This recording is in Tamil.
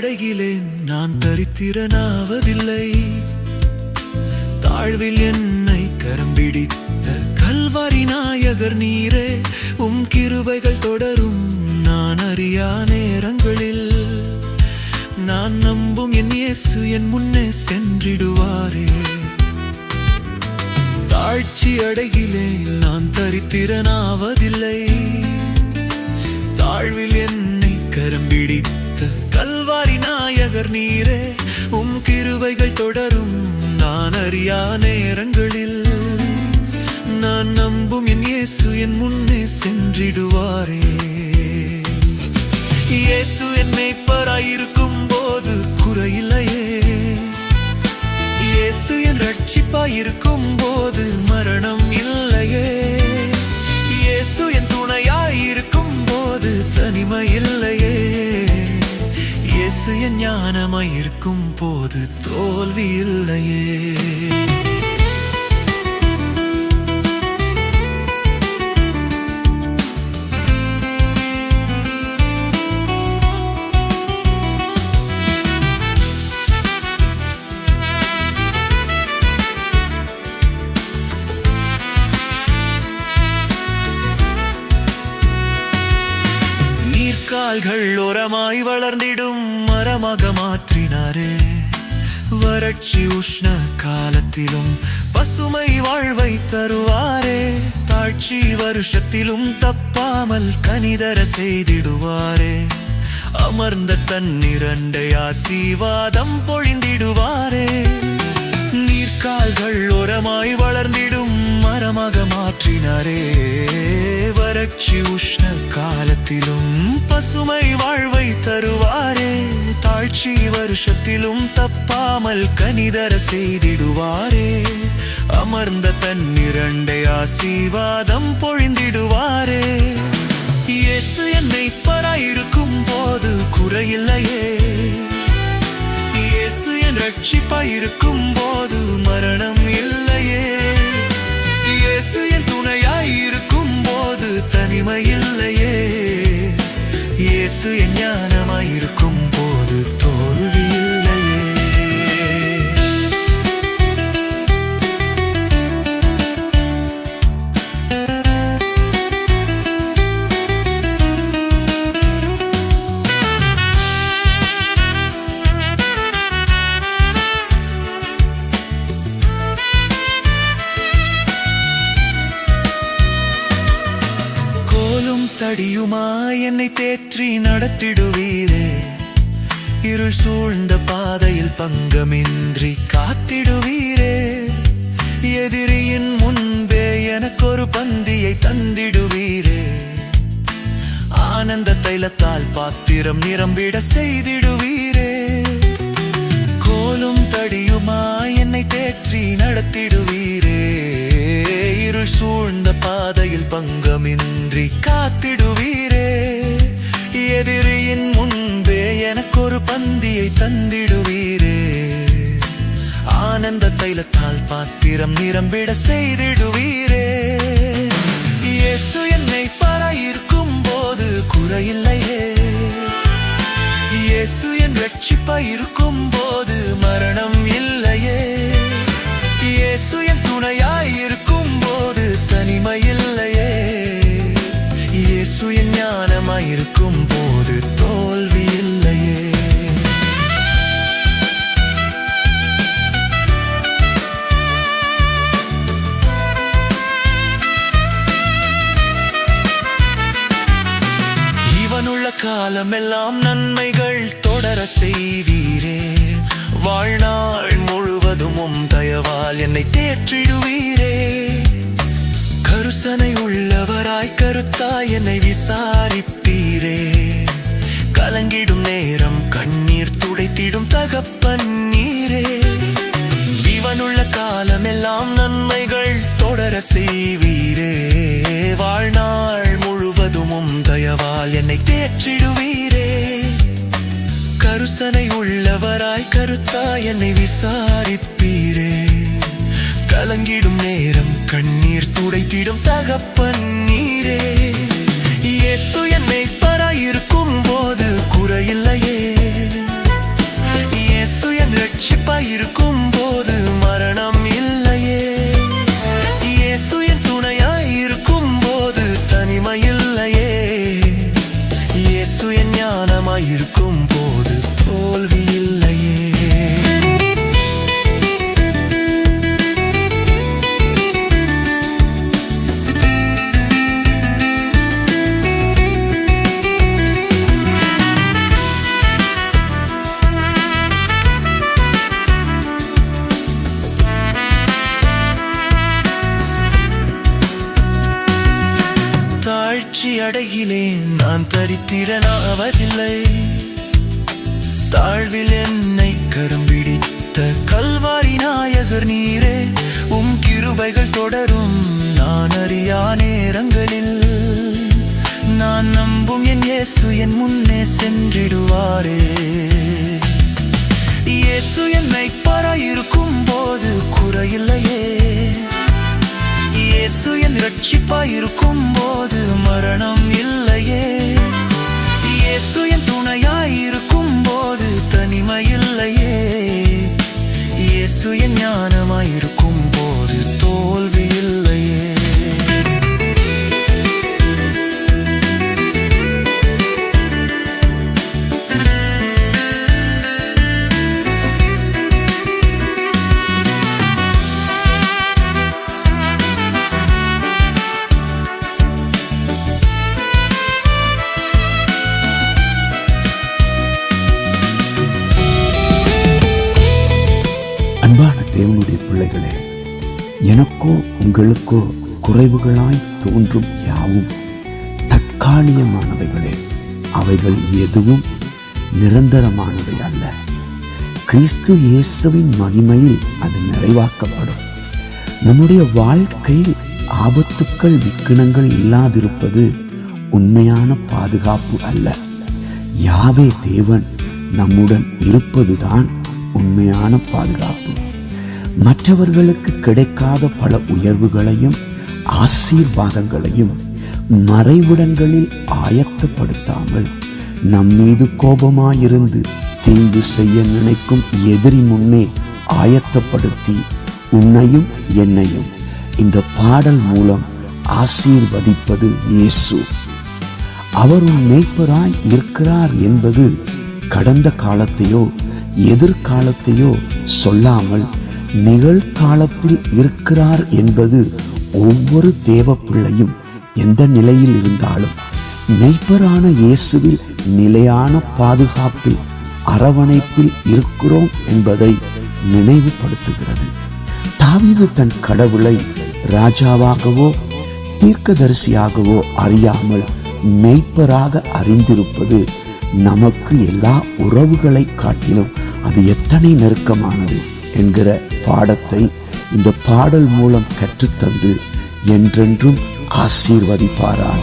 அடைகிலேன் நான் தரித்திரனாவதில்லை. தாழ்வில் என்னை கரம்பிடித்த கல்வாரி நாயகர் நீரே உம் கிருபைகள் தொடரும் நான் அறியா நேரங்களில். நான் நம்பும் என் இயேசு என் முன்னே சென்றிடுவாரே. தாழ்ச்சி அடைகிலேன் நான் தரித்திரனாவதில்லை. தாழ்வில் என்னை கரம்பிடித்த சாகர் நீரே உம் கிருவைகள் தொடரும். நான் அறியா நேரங்களில். நான் நம்பும் என் இயேசு என் முன்னே சென்றிடுவாரே. இயேசு என் மேய்ப்பராயிருக்கும் போது குறையில்லையே. இயேசு என் ரட்சிப்பாயிருக்கும் போது மரணம் இல்லையே. இயேசு என் ஞானமாயிருக்கும் போது தோல்வி இல்லையே கால்கள் ஓரமாய் வளர்ந்திடும் மரமாக மாற்றினாரே. வறட்சி உஷ்ண காலத்திலும் பசுமை வாழ்வை தருவாரே. தாழ்ச்சி வருஷத்திலும் தப்பாமல் கனிதர செய்திடுவாரே. அமர்ந்த தன்னிரண்டை ஆசீவாதம் பொழிந்திடுவாரே. நீர்க்கால்கள் உரமாய் வளர்ந்திடு மாற்றினாரே வறட்சி உஷ்ண காலத்திலும் பசுமை வாழ்வை தருவாரே. தாழ்ச்சி வருஷத்திலும் தப்பாமல் கனிதர செய்திடுவாரே. அமர்ந்த தன்னிரண்டை ஆசீர்வாதம் பொழிந்திடுவாரே. இயேசு என்னை பராயிருக்கும் போது குறையில்லையே. இயேசு என் ரட்சிப்பாயிருக்கும் போது மரணம் இல்லை மகிமையில்லையே. இயேசு என் கோலும் என்னை தேற்றி நடத்திடுவீரே. இருள் சூழ்ந்த பாதையில் பங்கமின்றி காத்திடுவீரே. எதிரியின் முன்பே எனக்கொரு பந்தியை தந்திடுவீரே. ஆனந்த தைலத்தால் பாத்திரம் நிரம்பிட செய்திடுவீரே. கோலும் தடியுமா? என்னை தேற்றி நடத்திடுவீரே. இருள் சூழ்ந்த பாதையில் பங்கமின்றி காத்திடு தந்திடுவீரே. ஆனந்த தைலத்தால் பாத்திரம் நிரம்பிட செய்திடுவீரே. இயேசு என்னை பராயிருக்கும் போது குறையில்லையே. இயேசு என் ரட்சிப்பாயிருக்கும் போது மரணம் இல்லையே. இயேசு என் துணையாயிருக்கும் போது தனிமையில்லையே இயேசு என் ஞானமாயிருக்கும் போது எல்லாம் நன்மைகள் தொடர செய்வீரே. வாழ்நாள் முழுவதும் உம் தயவால் என்னை தேற்றிடுவீரே. கருசனை உள்ளவராய் கருத்தாய் என்னை விசாரிப்பீரே. கலங்கிடும் நேரம் கண்ணீர் துடைத்திடும் தகப்பன் நீரே. இவனுள்ள காலமெல்லாம் நன்மைகள் தொடர செய்வீர். தயவால் என்னை தேற்றிடுவீரே. கருசனை உள்ளவராய் கருத்தா என்னை விசாரிப்பீரே. கலங்கிடும் நேரம் கண்ணீர் துடைத்திடும் தகப்பன் நீரே. இயேசு என்னை தாழ்ச்சி அடையிலேன் நான் தரித்திரனாவதில்லை. தாழ்வில் என்னை கரும்பிடித்த கல்வாரி நாயகர் நீரே உம் கிருபைகள் தொடரும் நான் அறியா நேரங்களில். நான் நம்பும் என் இயேசு என் முன்னே சென்றிடுவாரே. இயேசு என்னை இருக்கும் போது குறையில்லையே. ரட்சிப்பாயிருக்கும் போது மரணம் இல்லையே. இயேசு என் தேவனுடைய பிள்ளைகளே எனக்கோ உங்களுக்கோ குறைவுகளாய் தோன்றும் யாவும் தற்காலிகமானவைகளே. அவைகள் எதுவும் நிரந்தரமானவை அல்ல. கிறிஸ்து இயேசுவின் மகிமையில் அது நிறைவாக்கப்படும். நம்முடைய வாழ்க்கையில் ஆபத்துக்கள் விக்கினங்கள் இல்லாதிருப்பது உண்மையான பாதுகாப்பு அல்ல. யாவே தேவன் நம்முடன் இருப்பதுதான் உண்மையான பாதுகாப்பு. மற்றவர்களுக்கு கிடைக்காத பல உயர்வுகளையும் ஆசீர்வாதங்களையும் மறைவிடங்களில் ஆயத்தப்படுத்தாமல் நம் மீது கோபமாயிருந்து தீங்கு செய்ய நினைக்கும் எதிரி முன்னே ஆயத்தப்படுத்தி உன்னையும் என்னையும் இந்த பாடல் மூலம் ஆசீர்வதிப்பது இயேசு. அவர் உன் மேய்ப்பராய் இருக்கிறார் என்பது கடந்த காலத்தையோ எதிர்காலத்தையோ சொல்லாமல் நிகழ்காலத்தில் இருக்கிறார் என்பது ஒவ்வொரு தேவ பிள்ளையும் எந்த நிலையில் இருந்தாலும் மெய்ப்பரான இயேசுவில் நிலையான பாதுகாப்பில் அரவணைப்பில் இருக்கிறோம் என்பதை நினைவுபடுத்துகிறது. தாவீது தன் கடவுளை ராஜாவாகவோ தீர்க்கதரிசியாகவோ அறியாமல் மெய்ப்பராக அறிந்திருப்பது நமக்கு எல்லா உறவுகளை காட்டிலும் அது எத்தனை நெருக்கமானது! என்கிற பாடத்தை இந்த பாடல் மூலம் கற்றுத்தந்து என்றென்றும் ஆசீர்வதிப்பாராக.